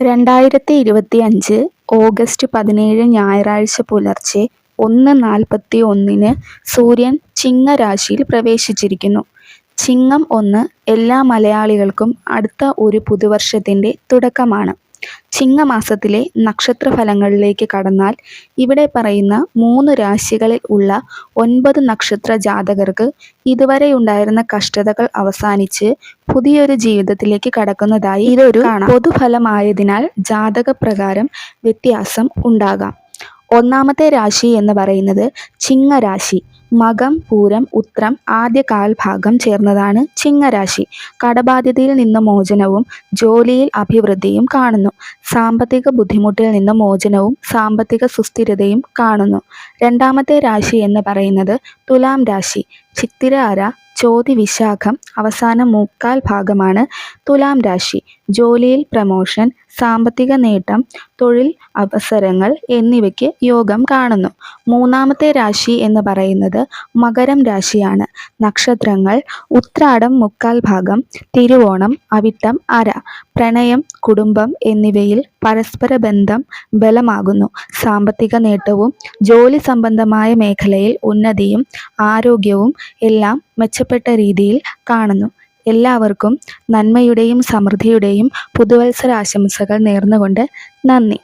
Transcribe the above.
രണ്ടായിരത്തി ഇരുപത്തി അഞ്ച് ഓഗസ്റ്റ് പതിനേഴ് ഞായറാഴ്ച പുലർച്ചെ ഒന്ന് നാൽപ്പത്തി ഒന്നിന് സൂര്യൻ ചിങ്ങരാശിയിൽ പ്രവേശിച്ചിരിക്കുന്നു. ചിങ്ങം ഒന്ന് എല്ലാ മലയാളികൾക്കും അടുത്ത ഒരു പുതുവർഷത്തിന്റെ തുടക്കമാണ്. ചിങ്ങമാസത്തിലെ നക്ഷത്രഫലങ്ങളിലേക്ക് കടന്നാൽ ഇവിടെ പറയുന്ന മൂന്ന് രാശികളിൽ ഉള്ള ഒൻപത് നക്ഷത്ര ജാതകർക്ക് ഇതുവരെ ഉണ്ടായിരുന്ന കഷ്ടതകൾ അവസാനിച്ച് പുതിയൊരു ജീവിതത്തിലേക്ക് കടക്കുന്നതായി ഇതൊരു പൊതുഫലമായതിനാൽ ജാതകപ്രകാരം വ്യത്യാസം ഉണ്ടാകാം. ഒന്നാമത്തെ രാശി എന്ന് പറയുന്നത് ചിങ്ങരാശി. മകം പൂരം ഉത്രം ആദ്യ കാൽഭാഗം ചേർന്നതാണ് ചിങ്ങരാശി. കടബാധ്യതയിൽ നിന്ന് മോചനവും ജോലിയിൽ അഭിവൃദ്ധിയും കാണുന്നു. സാമ്പത്തിക ബുദ്ധിമുട്ടിൽ നിന്ന് മോചനവും സാമ്പത്തിക സുസ്ഥിരതയും കാണുന്നു. രണ്ടാമത്തെ രാശി എന്ന് പറയുന്നത് തുലാം രാശി. ചിത്തിര ചോതി വിശാഖം അവസാന മുക്കാൽ ഭാഗമാണ് തുലാം രാശി. ജോലിയിൽ പ്രമോഷൻ, സാമ്പത്തിക നേട്ടം, തൊഴിൽ അവസരങ്ങൾ എന്നിവയ്ക്ക് യോഗം കാണുന്നു. മൂന്നാമത്തെ രാശി എന്ന് പറയുന്നത് മകരം രാശിയാണ്. നക്ഷത്രങ്ങൾ ഉത്രാടം മുക്കാൽ ഭാഗം, തിരുവോണം, അവിട്ടം അര. പ്രണയം, കുടുംബം എന്നിവയിൽ പരസ്പര ബന്ധം ബലമാകുന്നു. സാമ്പത്തിക നേട്ടവും ജോലി സംബന്ധമായ മേഖലയിൽ ഉന്നതിയും ആരോഗ്യവും എല്ലാം മെച്ചപ്പെട്ട രീതിയിൽ കാണുന്നു. എല്ലാവർക്കും നന്മയുടെയും സമൃദ്ധിയുടെയും പുതുവത്സരാശംസകൾ നേർന്നുകൊണ്ട് നന്ദി.